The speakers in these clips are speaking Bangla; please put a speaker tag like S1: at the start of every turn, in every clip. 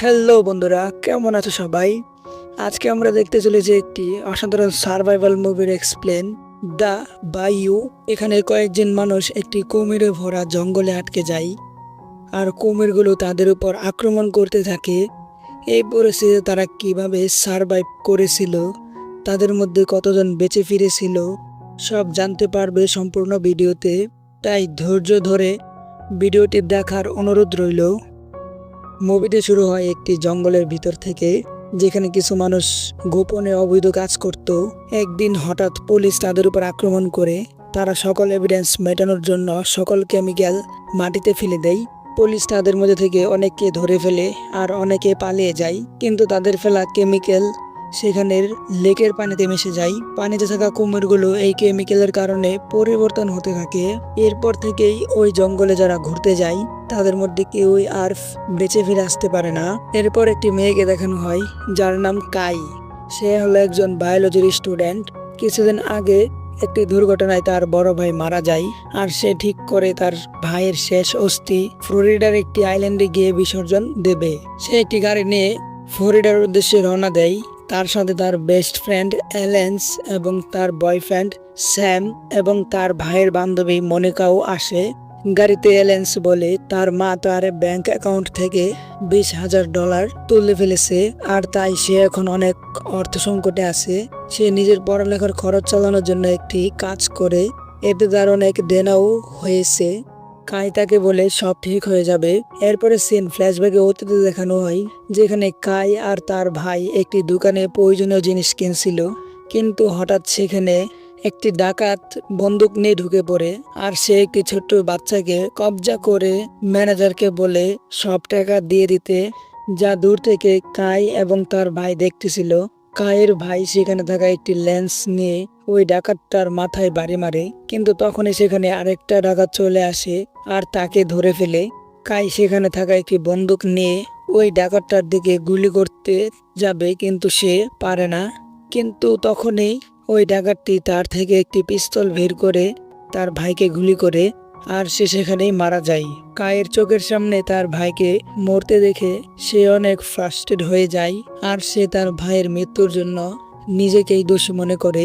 S1: হ্যালো বন্ধুরা, কেমন আছো সবাই? আজকে আমরা দেখতে চলেছি একটি অসাধারণ সার্ভাইভাল মুভির এক্সপ্লেন দ্য বাইউ এখানে কয়েকজন মানুষ একটি কুমিরে ভরা জঙ্গলে আটকে যায় আর কুমিরগুলো তাদের উপর আক্রমণ করতে থাকে। এই পরিস্থিতিতে তারা কীভাবে সার্ভাইভ করেছিল, তাদের মধ্যে কতজন বেঁচে ফিরেছিল, সব জানতে পারবে সম্পূর্ণ ভিডিওতে। তাই ধৈর্য ধরে ভিডিওটি দেখার অনুরোধ রইল। মুভিটি শুরু হয় একটি জঙ্গলের ভিতর থেকে, যেখানে কিছু মানুষ গোপনে অবৈধ কাজ করত। একদিন হঠাৎ পুলিশ তাদের উপর আক্রমণ করে, তারা সকল এভিডেন্স মেটানোর জন্য সকল কেমিক্যাল মাটিতে ফেলে দেয়। পুলিশ তাদের মধ্যে থেকে অনেককে ধরে ফেলে আর অনেকে পালিয়ে যায়, কিন্তু তাদের ফেলা কেমিক্যাল সেখানের লেকের পানিতে মিশে যায়। পানিতে থাকা কুমিরগুলো এই কেমিক্যালের কারণে পরিবর্তন হতে থাকে। এরপর থেকেই ওই জঙ্গলে যারা ঘুরতে যায়, তাদের মধ্যে কেউই আর বেঁচে ফিরে আসতে পারে না। এরপর একটি মেয়েকে দেখানো হয়, যার নাম কাই। সে হলো একজন বায়োলজির স্টুডেন্ট কিছুদিন আগে একটি দুর্ঘটনায় তার বড় ভাই মারা যায়, আর সে ঠিক করে তার ভাইয়ের শেষ অস্থি ফ্লোরিডার একটি আইল্যান্ডে গিয়ে বিসর্জন দেবে। সে একটি গাড়ি নিয়ে ফ্লোরিডার উদ্দেশ্যে রওনা দেয়। তার সাথে তার বেস্ট ফ্রেন্ড অ্যালেন্স এবং তার বয়ফ্রেন্ড স্যাম এবং তার ভাইয়ের বান্ধবী মনিকাও আসে। গাড়িতে অ্যালেন্স বলে, তার মা তার ব্যাংক অ্যাকাউন্ট থেকে বিশ হাজার ডলার তুলে ফেলেছে, আর তাই সে এখন অনেক অর্থ সংকটে আছে। সে নিজের পড়ালেখার খরচ চালানোর জন্য একটি কাজ করে। এতে তার অনেক দেনাও হয়েছে। কাই তাকে বলে সব ঠিক হয়ে যাবে। এরপরে সিন ফ্ল্যাশব্যাকে অতীতে দেখানো হয়, যেখানে কাই আর তার ভাই একটি দোকানে প্রয়োজনীয় জিনিস কিনছিল। কিন্তু হঠাৎ সেখানে একটি ডাকাত বন্দুক নিয়ে ঢুকে পড়ে আর সে একটি ছোট্ট বাচ্চাকে কবজা করে ম্যানেজারকে বলে, সব টাকা দিয়ে দিতে। যা দূর থেকে কাই এবং তার ভাই দেখতেছিল। কায়ের ভাই সেখানে থাকা একটি লেন্স নিয়ে ওই ডাকাতটার মাথায় বাড়ি মারে। কিন্তু তখনই সেখানে আরেকটা ডাকাত চলে আসে আর তাকে ধরে ফেলে। কাই সেখানে থাকা একটি বন্দুক নিয়ে ওই ডাকাতটার দিকে গুলি করতে যাবে, কিন্তু সে পারে না। কিন্তু তখনই ওই ডাকাতটি তার থেকে একটি পিস্তল বের করে তার ভাইকে গুলি করে আর সে সেখানেই মারা যায়। কায়ের চোখের সামনে তার ভাইকে মরতে দেখে সে অনেক ফ্রাস্ট্রেট হয়ে যায় আর সে তার ভাইয়ের মৃত্যুর জন্য নিজেকেই দোষী মনে করে।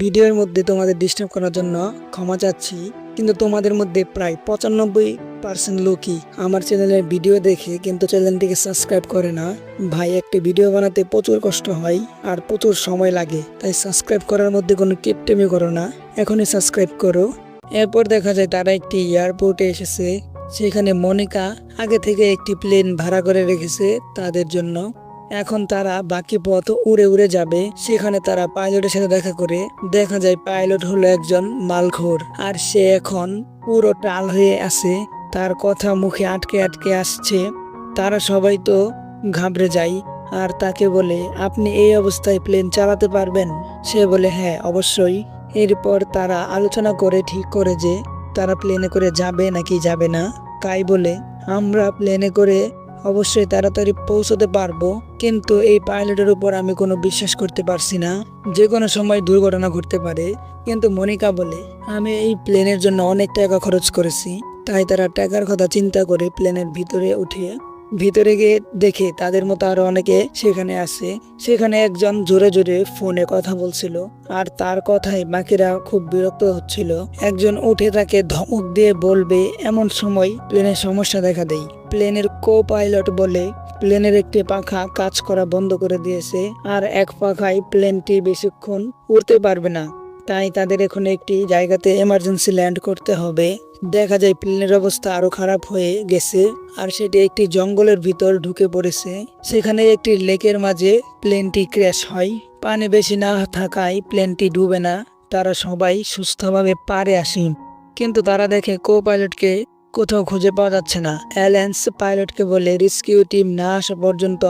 S1: ভিডিওর মধ্যে তোমাদের ডিস্টার্ব করার জন্য ক্ষমা চাচ্ছি, কিন্তু তোমাদের মধ্যে প্রায় পঁচানব্বই পার্সেন্ট লোকই আমার চ্যানেলের ভিডিও দেখে, কিন্তু চ্যানেলটিকে সাবস্ক্রাইব করে না। ভাই, একটি ভিডিও বানাতে প্রচুর কষ্ট হয় আর প্রচুর সময় লাগে, তাই সাবস্ক্রাইব করার মধ্যে কোনো কিপটেমি করো না। এখনই সাবস্ক্রাইব করো। এরপর দেখা যায় তারা একটি এয়ারপোর্টে এসেছে সেখানে মনিকা আগে থেকে একটি প্লেন ভাড়া করে রেখেছে তাদের জন্য। এখন তারা বাকি পথ উড়ে উড়ে যাবে, সেখানে তারা পাইলটের সাথে দেখা করে দেখা যায় পাইলট হলো একজন মালখোর। আর সে এখন পুরো টাল হয়ে আছে, তার কথা মুখে আটকে আটকে আসছে। তারা সবাই তো ঘাবড়ে যায়, আর তাকে বলে, আপনি এই অবস্থায় প্লেন চালাতে পারবেন? সে বলে হ্যাঁ অবশ্যই। এরপর তারা আলোচনা করে ঠিক করে যে তারা প্লেনে করে যাবে নাকি যাবে না। কাই বলে, আমরা প্লেনে করে অবশ্যই তাড়াতাড়ি পৌঁছতে পারব, কিন্তু এই পাইলটের উপর আমি কোনো বিশ্বাস করতে পারছি না। যে কোনো সময় দুর্ঘটনা ঘটতে পারে। কিন্তু মনিকা বলে, আমি এই প্লেনের জন্য অনেক টাকা খরচ করেছি, তাই তারা টাকার কথা চিন্তা করে প্লেনের ভিতরে উঠে ভিতরে গিয়ে দেখে তাদের মতো আরও অনেকে সেখানে আছে। সেখানে একজন জোরে জোরে ফোনে কথা বলছিল। আর তার কথায় বাকিরা খুব বিরক্ত হচ্ছিল। একজন উঠে তাকে ধমক দিয়ে বলবে, এমন সময় প্লেনের সমস্যা দেখা দেয় প্লেনের কো পাইলট বলে, প্লেনের একটি পাখা কাজ করা বন্ধ করে দিয়েছে, আর এক পাখায় প্লেনটি বেশিক্ষণ উড়তে পারবে না। তাই তাদের এখন একটি জায়গাতে এমার্জেন্সি ল্যান্ড করতে হবে। দেখা যায় প্লেনের অবস্থা আরও খারাপ হয়ে গেছে, আর সেটি একটি জঙ্গলের ভিতর ঢুকে পড়েছে। সেখানে একটি লেকের মাঝে প্লেনটি ক্র্যাশ হয়। পানি বেশি না থাকায় প্লেনটি ডুবে না। তারা সবাই সুস্থভাবে পারে আসে। কিন্তু তারা দেখে কো পাইলটকে কোথাও খুঁজে পাওয়া যাচ্ছে না। অ্যালেন্স পাইলটকে বলে, রেস্কিউ টিম না আসা পর্যন্ত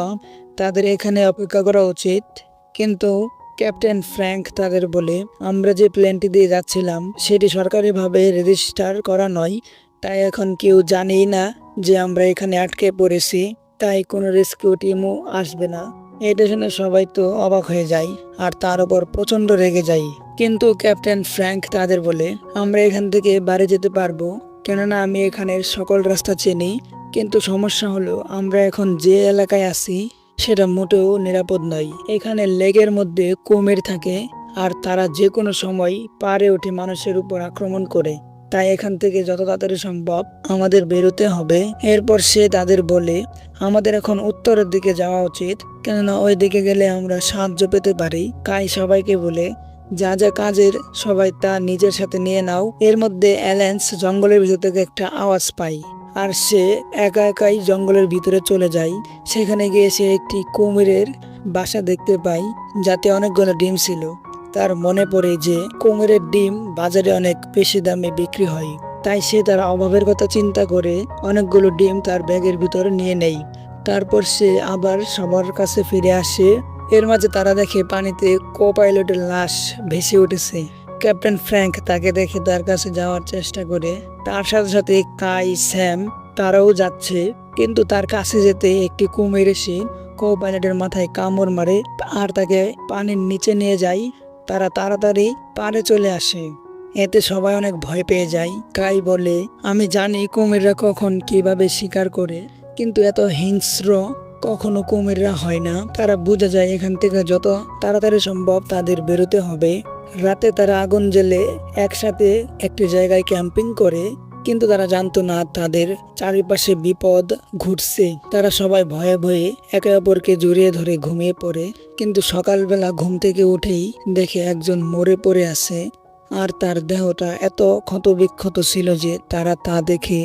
S1: তাদের এখানে অপেক্ষা করা উচিত। কিন্তু ক্যাপ্টেন ফ্র্যাঙ্ক তাদের বলে, আমরা যে প্লেনটি দিয়ে যাচ্ছিলাম, সেটি সরকারিভাবে রেজিস্টার করা নয়। তাই এখন কেউ জানেই না যে আমরা এখানে আটকে পড়েছি। তাই কোনো রেস্কিউ টিমও আসবে না। এটা শুনে সবাই তো অবাক হয়ে যায়, আর তার উপর প্রচণ্ড রেগে যায়। কিন্তু ক্যাপ্টেন ফ্র্যাঙ্ক তাদের বলে, আমরা এখান থেকে বাড়ি যেতে পারব, কেননা আমি এখানের সকল রাস্তা চিনি। কিন্তু সমস্যা হলো, আমরা এখন যে এলাকায় আছি সেটা মোটেও নিরাপদ নয়। এখানে লেগের মধ্যে কুমির থাকে আর তারা যে কোনো সময় পারে উঠে মানুষের উপর আক্রমণ করে। তাই এখান থেকে যত তাড়াতাড়ি সম্ভব আমাদের বেরোতে হবে। এরপর সে তাদের বলে, আমাদের এখন উত্তরের দিকে যাওয়া উচিত। কেননা ওই দিকে গেলে আমরা সাহায্য পেতে পারি। কাই সবাইকে বলে, যা যা কাজের সবাই তা নিজের সাথে নিয়ে নাও। এর মধ্যে অ্যালেন্স জঙ্গলের ভিতর থেকে একটা আওয়াজ পাই আর সে একা একাই জঙ্গলের ভিতরে চলে যায়। সেখানে গিয়ে সে একটি কুমিরের বাসা দেখতে পাই যাতে অনেকগুলো ডিম ছিল। তার মনে পড়ে যে কুমিরের ডিম বাজারে অনেক বেশি দামে বিক্রি হয়। তাই সে তার অভাবের কথা চিন্তা করে অনেকগুলো ডিম তার ব্যাগের ভিতরে নিয়ে নেয়। তারপর সে আবার সবার কাছে ফিরে আসে। এর মাঝে তারা দেখে পানিতে কো পাইলটের লাশ ভেসে উঠেছে। ক্যাপ্টেন ফ্র্যাঙ্ক তাকে দেখে তার কাছে যাওয়ার চেষ্টা করে। তার সাথে সাথে কাই স্যাম তারাও যাচ্ছে, কিন্তু তার কাছে যেতে একটি কুমির এসে কো পাইলটের মাথায় কামড় মারে আর তাকে পানির নিচে নিয়ে যায়। তারা তাড়াতাড়ি পারে চলে আসে। এতে সবাই অনেক ভয় পেয়ে যায়। কাই বলে, আমি জানি কুমিররা কখন কীভাবে শিকার করে, কিন্তু এত হিংস্র কখনো কুমিররা হয় না। তারা বোঝা যায় এখান থেকে যত তাড়াতাড়ি সম্ভব তাদের বেরোতে হবে। রাতে তারা আগুন জ্বেলে একসাথে একটি জায়গায় ক্যাম্পিং করে, কিন্তু তারা জানতো না তাদের চারিপাশে বিপদ ঘুরছে তারা সবাই ভয়ে ভয়ে একে অপরকে জড়িয়ে ধরে ঘুমিয়ে পড়ে, কিন্তু সকালবেলা ঘুম থেকে উঠেই দেখে একজন মরে পড়ে আছে। আর তার দেহটা এত ক্ষতবিক্ষত ছিল যে তারা তা দেখে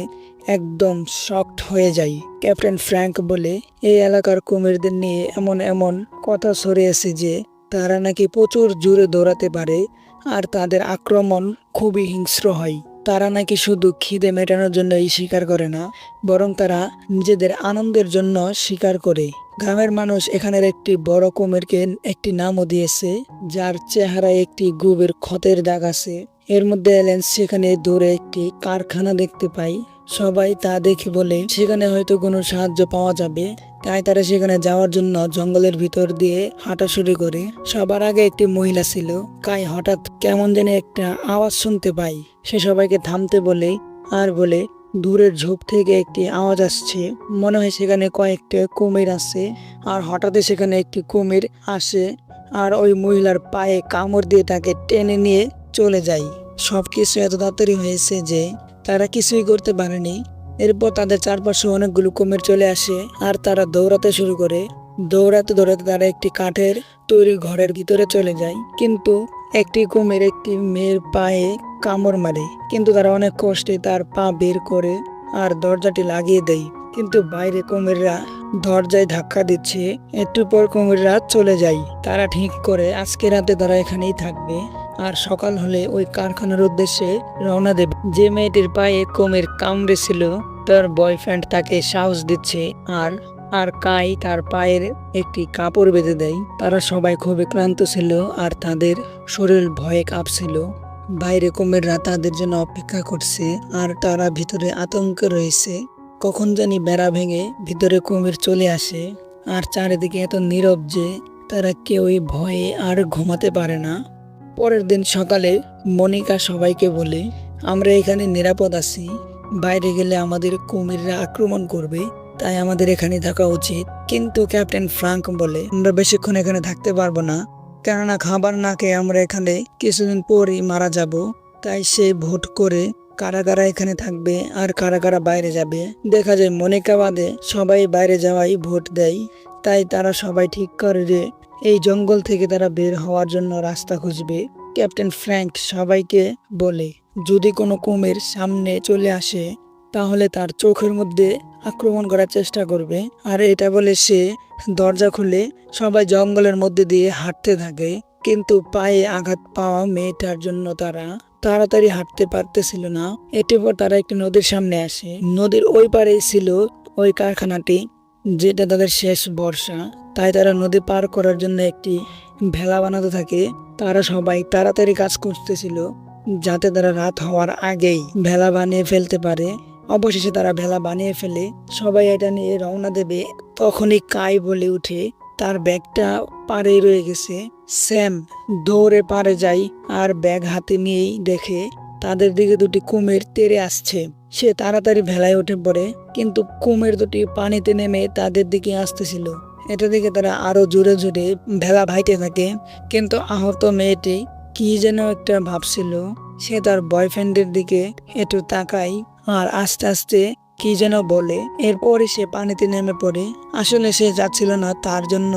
S1: একদম শক্ট হয়ে যায় ক্যাপ্টেন ফ্র্যাঙ্ক বলে, এই এলাকার কুমিরদের নিয়ে এমন এমন কথা ছড়িয়েছে যে তারা নাকি প্রচুর জোরে দৌড়াতে পারে আর তাদের আক্রমণ খুবই হিংস্র হয়। তারা নাকি শুধু খিদে মেটানোর জন্যই শিকার করে না, বরং তারা নিজেদের আনন্দের জন্য শিকার করে। গ্রামের মানুষ এখানের একটি বড় কুমিরকে একটি নামও দিয়েছে, যার চেহারায় একটি গুবের ক্ষতের দাগ আছে। এর মধ্যে এলেন সেখানে দূরে একটি কারখানা দেখতে পাই। সবাই তা দেখে বলে, সেখানে হয়তো কোনো সাহায্য পাওয়া যাবে। তাই তারা সেখানে যাওয়ার জন্য জঙ্গলের ভিতর দিয়ে হাঁটা শুরু করে। সবার আগে একটি মহিলা ছিল। কাই হঠাৎ কেমন যেন একটা আওয়াজ শুনতে পাই। সে সবাইকে থামতে বলে, আর বলে, দূরের ঝোপ থেকে একটি আওয়াজ আসছে। মনে হয় সেখানে কয়েকটা কুমির আছে। আর হঠাৎই সেখানে একটি কুমির আসে আর ওই মহিলার পায়ে কামড় দিয়ে তাকে টেনে নিয়ে চলে যায়। সব কিছু এত তাড়াতাড়ি হয়েছে যে তারা কিছুই করতে পারেনি। এরপর তাদের চারপাশে অনেকগুলো কুমির চলে আসে আর তারা দৌড়াতে শুরু করে। দৌড়াতে দৌড়াতে তারা একটি কাঠের তৈরি ঘরের ভিতরে চলে যায়। কিন্তু একটি কুমির একটি মেয়ের পায়ে কামড় মারে। কিন্তু তারা অনেক কষ্টে তার পা বের করে আর দরজাটি লাগিয়ে দেয়। কিন্তু বাইরে কুমিররা দরজায় ধাক্কা দিচ্ছে। একটু পর কুমিররা চলে যায়। তারা ঠিক করে আজকে রাতে তারা এখানেই থাকবে। আর সকাল হলে ওই কারখানার উদ্দেশ্যে রওনা দেবে। যে মেয়েটির পায়ে কুমির কামড়েছিল, তার বয়ফ্রেন্ড তাকে সাহস দিচ্ছে আর আর কাই তার পায়ের একটি কাপড় বেঁধে দেয়। তারা সবাই খুবই ক্লান্ত ছিল আর তাদের শরীর ভয়ে কাঁপছিল। বাইরে কুমিররা তাদের জন্য অপেক্ষা করছে আর তারা ভিতরে আতঙ্কে রয়েছে। কখন জানি বেড়া ভেঙে ভিতরে কুমির চলে আসে আর চারিদিকে এত নীরব যে তারা কেউই ভয়ে আর ঘুমাতে পারে না। পরের দিন সকালে মনিকা সবাইকে বলে, আমরা এখানে নিরাপদ আছি। বাইরে গেলে আমাদের কুমিররা আক্রমণ করবে, তাই আমাদের এখানে থাকা উচিত। কিন্তু ক্যাপ্টেন ফ্রাঙ্ক বলে, আমরা বেশিক্ষণ এখানে থাকতে পারব না। কেননা খাবার না খেয়ে আমরা এখানে কিছুদিন পরই মারা যাব। তাই সে ভোট করে কারা কারা এখানে থাকবে আর কারা কারা বাইরে যাবে। দেখা যায় মনিকা বাদে সবাই বাইরে যাওয়াই ভোট দেয়। তাই তারা সবাই ঠিক করে যে এই জঙ্গল থেকে তারা বের হওয়ার জন্য রাস্তা খুঁজবে। ক্যাপ্টেন ফ্র্যাঙ্ক সবাইকে বলে, যদি কোনো কুমির সামনে চলে আসে, তাহলে তার চোখের মধ্যে আক্রমণ করার চেষ্টা করবে। আর এটা বলে সে দরজা খুলে সবাই জঙ্গলের মধ্যে দিয়ে হাঁটতে থাকে। কিন্তু পায়ে আঘাত পাওয়া মেয়েটার জন্য তারা তাড়াতাড়ি হাঁটতে পারতেছিল না। এটি পর তারা একটি নদীর সামনে আসে। নদীর ওই পারেই ছিল ওই কারখানাটি, যেটা তাদের শেষ বর্ষা। তাই তারা নদী পার করার জন্য একটি ভেলা বানাতে থাকে। তারা সবাই তাড়াতাড়ি কাজ করতেছিল, যাতে তারা রাত হওয়ার আগেই ভেলা বানিয়ে ফেলতে পারে। অবশেষে তারা ভেলা বানিয়ে ফেলে, সবাই এটা নিয়ে রওনা দেবে। তখনই কাই বলে উঠে, তার ব্যাগটা পাড়ে রয়ে গেছে। স্যাম, দৌড়ে পারে যায় আর ব্যাগ হাতে নিয়েই দেখে, তাদের দিকে দুটি কুমির তেড়ে আসছে। সে তাড়াতাড়ি ভেলায় উঠে পড়ে, কিন্তু কুমির দুটি পানিতে নেমে তাদের দিকে আসতেছিল। এটা দেখে তারা আরও জোরে জোরে ভেলা ভাইতে থাকে। কিন্তু আহত মেয়েটি কি যেন একটা ভাবছিল, সে তার বয়ফ্রেন্ডের দিকে একটু তাকাই আর আস্তে আস্তে কি যেন বলে। এরপরে সে পানিতে নেমে পড়ে। আসলে সে যাচ্ছিল না, তার জন্য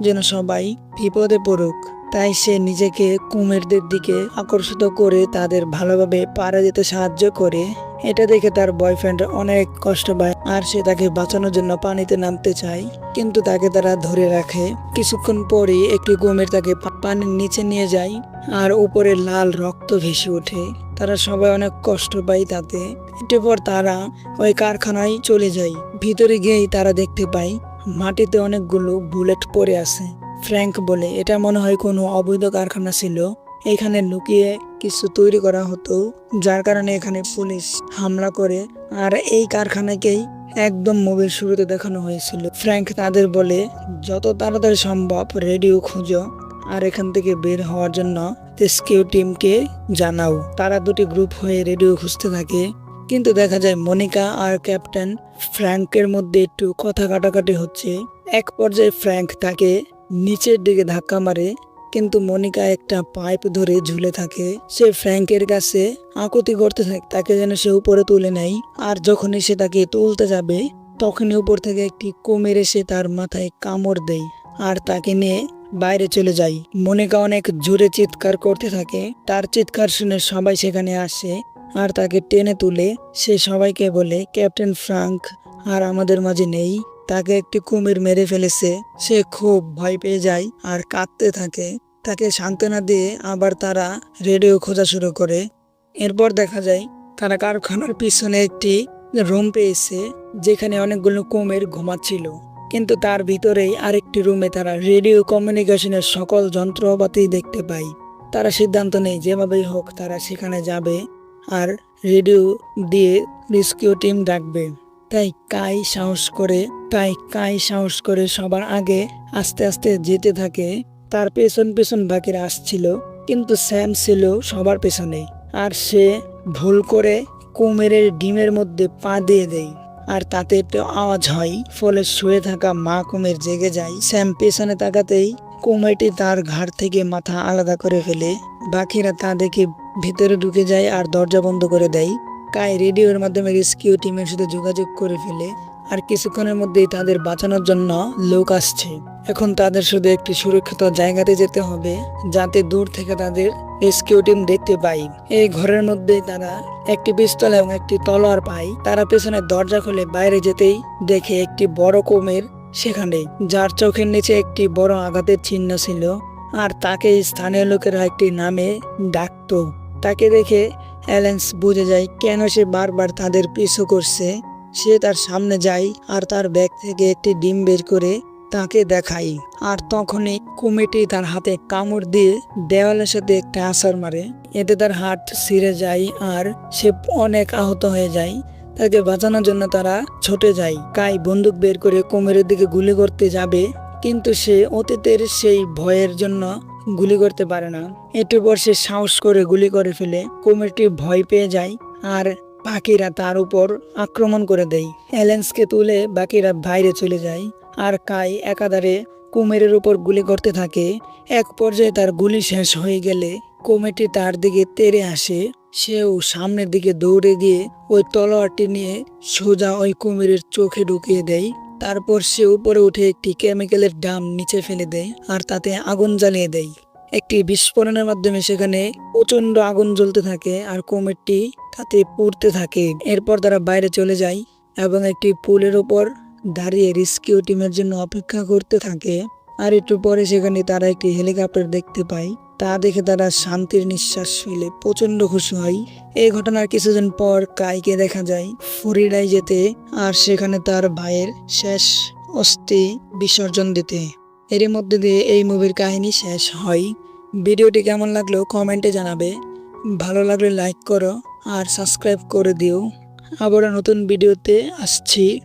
S1: যেন সবাই বিপদে পড়ুক। তাই সে নিজেকে কুমিরদের দিকে আকর্ষিত করে তাদের ভালোভাবে পাড়া যেতে সাহায্য করে। এটা দেখে তার বয়ফ্রেন্ড অনেক কষ্ট পায় আর সে তাকে বাঁচানোর জন্য পানিতে নামতে চায়। কিন্তু তাকে তারা ধরে রাখে। কিছুক্ষণ পরে একটি কুমির তাকে পানির নিচে নিয়ে যায় আর উপরে লাল রক্ত ভেসে ওঠে। তারা সবাই অনেক কষ্ট পায় তাতে। একটু পর তারা ওই কারখানায় চলে যায়। ভিতরে গিয়েই তারা দেখতে পায়, মাটিতে অনেকগুলো বুলেট পড়ে আছে। ফ্র্যাঙ্ক বলে, এটা মনে হয় কোনো অবৈধ কারখানা ছিল। এখানে লুকিয়ে কিছু তৈরি করা হতো, যার কারণে এখানে পুলিশ হামলা করে। আর এই কারখানাকেই একদম মুভির শুরুতে দেখানো হয়েছিল। ফ্র্যাঙ্ক তাদের বলে, যত তাড়াতাড়ি সম্ভব রেডিও খুঁজো, আর এখান থেকে বের হওয়ার জন্য রেস্কিউ টিমকে জানাও। তারা দুটি গ্রুপ হয়ে রেডিও খুঁজতে থাকে। কিন্তু দেখা যায় মনিকা আর ক্যাপ্টেন ফ্র্যাঙ্কের মধ্যে একটু কথা কাটাকাটি হচ্ছে। এক পর্যায়ে ফ্র্যাঙ্ক তাকে নিচের দিকে ধাক্কা মারে কিন্তু মনিকা একটা পাইপ ধরে ঝুলে থাকে। সে ফ্র্যাঙ্কের কাছে আকুতি করতে থাকে, তাকে যেন সে উপরে তুলে নেয়। আর যখনই সে তাকে তুলতে যাবে, তখনই উপর থেকে একটি কুমির এসে তার মাথায় কামড় দেয় আর তাকে নিয়ে বাইরে চলে যায়। মনিকা অনেক জোরে চিৎকার করতে থাকে। তার চিৎকার শুনে সবাই সেখানে আসে আর তাকে টেনে তুলে সে সবাইকে বলে, ক্যাপ্টেন ফ্রাঙ্ক আর আমাদের মাঝে নেই। তাকে একটি কুমির মেরে ফেলেছে। সে খুব ভয় পেয়ে যায় আর কাঁদতে থাকে। তাকে সান্ত্বনা দিয়ে আবার তারা রেডিও খোঁজা শুরু করে। এরপর দেখা যায়, তারা কারখানার পিছনে একটি রুম পেয়েছে, যেখানে অনেকগুলো কুমির ঘুমাচ্ছিল। কিন্তু তার ভিতরেই আরেকটি রুমে তারা রেডিও কমিউনিকেশনের সকল যন্ত্রপাতি দেখতে পায়। তারা সিদ্ধান্ত নেয়, যেভাবেই হোক তারা সেখানে যাবে আর রেডিও দিয়ে রেস্কিউ টিম ডাকবে। তাই কাই সাহস করে, তাই কাই সাহস করে সবার আগে আস্তে আস্তে যেতে থাকে। তার পেছন পেছন বাকিরা আসছিল, কিন্তু স্যাম ছিল সবার পেছনে আর সে ভুল করে কুমেরের ডিমের মধ্যে পা দিয়ে দেয়। আর তাতে একটু আওয়াজ হয়, ফলে শুয়ে থাকা মা কুমের জেগে যায়। স্যাম পেছনে তাকাতেই কুমিরটি তার ঘাড় থেকে মাথা আলাদা করে ফেলে। বাকিরা তা দেখে ভিতরে ঢুকে যায় আর দরজা বন্ধ করে দেয়। কাই রেডিওর মাধ্যমে রেস্কিউ টিমের সাথে যোগাযোগ করে ফেলে আর কিছুক্ষণের মধ্যেই তাদের বাঁচানোর জন্য লোক আসছে। এখন তাদের শুধু একটি সুরক্ষিত জায়গাতে যেতে হবে, যাতে দূর থেকে তাদের রেস্কিউ টিম দেখতে পাই। এই ঘরের মধ্যে তারা একটি পিস্তল এবং একটি তলোয়ার পায়। তারা পেছনে দরজা খুলে বাইরে যেতেই দেখে একটি বড় কোমের সেখানে, যার চোখের নিচে একটি বড় আঘাতের চিহ্ন ছিল। আর তাকে স্থানীয় লোকেরা একটি নামে ডাকতো। তাকে দেখে অ্যালেন্স বুঝে যায় কেন সে বারবার তাদের পিছু করছে। সে তার সামনে যায় আর তার ব্যাগ থেকে একটি ডিম বের করে তাকে দেখাই আর তখনই কুমিরটি তার হাতে কামড় দিয়ে দেওয়ালের সাথে একটা আছাড় মারে। এতে তার হাত ছিঁড়ে যায় আর সে অনেক আহত হয়ে যায়। তাকে বাঁচানোর জন্য তারা ছুটে যায়। কাই বন্দুক বের করে কুমিরের দিকে গুলি করতে যাবে, কিন্তু সে অতীতের সেই ভয়ের জন্য গুলি করতে পারে না। একটু পর সে সাহস করে গুলি করে ফেলে, কুমিরটি ভয় পেয়ে যায় আর পাখিরা তার উপর আক্রমণ করে দেয়। অ্যালেন্সকে তুলে বাকিরা বাইরে চলে যায় আর কাই একাধারে কুমিরের উপর গুলি করতে থাকে। এক পর্যায়ে তার গুলি শেষ হয়ে গেলে কুমিরটি তার দিকে তেড়ে আসে। সেও সামনের দিকে দৌড়ে গিয়ে ওই তলোয়ারটি নিয়ে সোজা ওই কুমিরের চোখে ঢুকিয়ে দেয়। তারপর সে উপরে উঠে একটি কেমিক্যালের ডাম নিচে ফেলে দেয় আর তাতে আগুন জ্বালিয়ে দেয়। একটি বিস্ফোরণের মাধ্যমে সেখানে প্রচণ্ড আগুন জ্বলতে থাকে আর কুমিরটি তাতে পুড়তে থাকে। এরপর তারা বাইরে চলে যায় এবং একটি পুলের ওপর দাঁড়িয়ে রেস্কিউ টিমের জন্য অপেক্ষা করতে থাকে। আর একটু পরে সেখানে তারা একটি হেলিকপ্টার দেখতে পায়। তা দেখে তারা শান্তির নিঃশ্বাস ফেলে প্রচণ্ড খুশি হয়। এই ঘটনার কিছুদিন পর কাইকে দেখা যায়। ফরিডায় যেতে আর সেখানে তার ভাইয়ের শেষ অস্থি বিসর্জন দিতে। এরই মধ্যে দিয়ে এই মুভির কাহিনী শেষ হয়। ভিডিওটি কেমন লাগল কমেন্টে জানাবে। ভালো লাগলে লাইক করো আর সাবস্ক্রাইব করে দিও। আবার নতুন ভিডিওতে আসছি।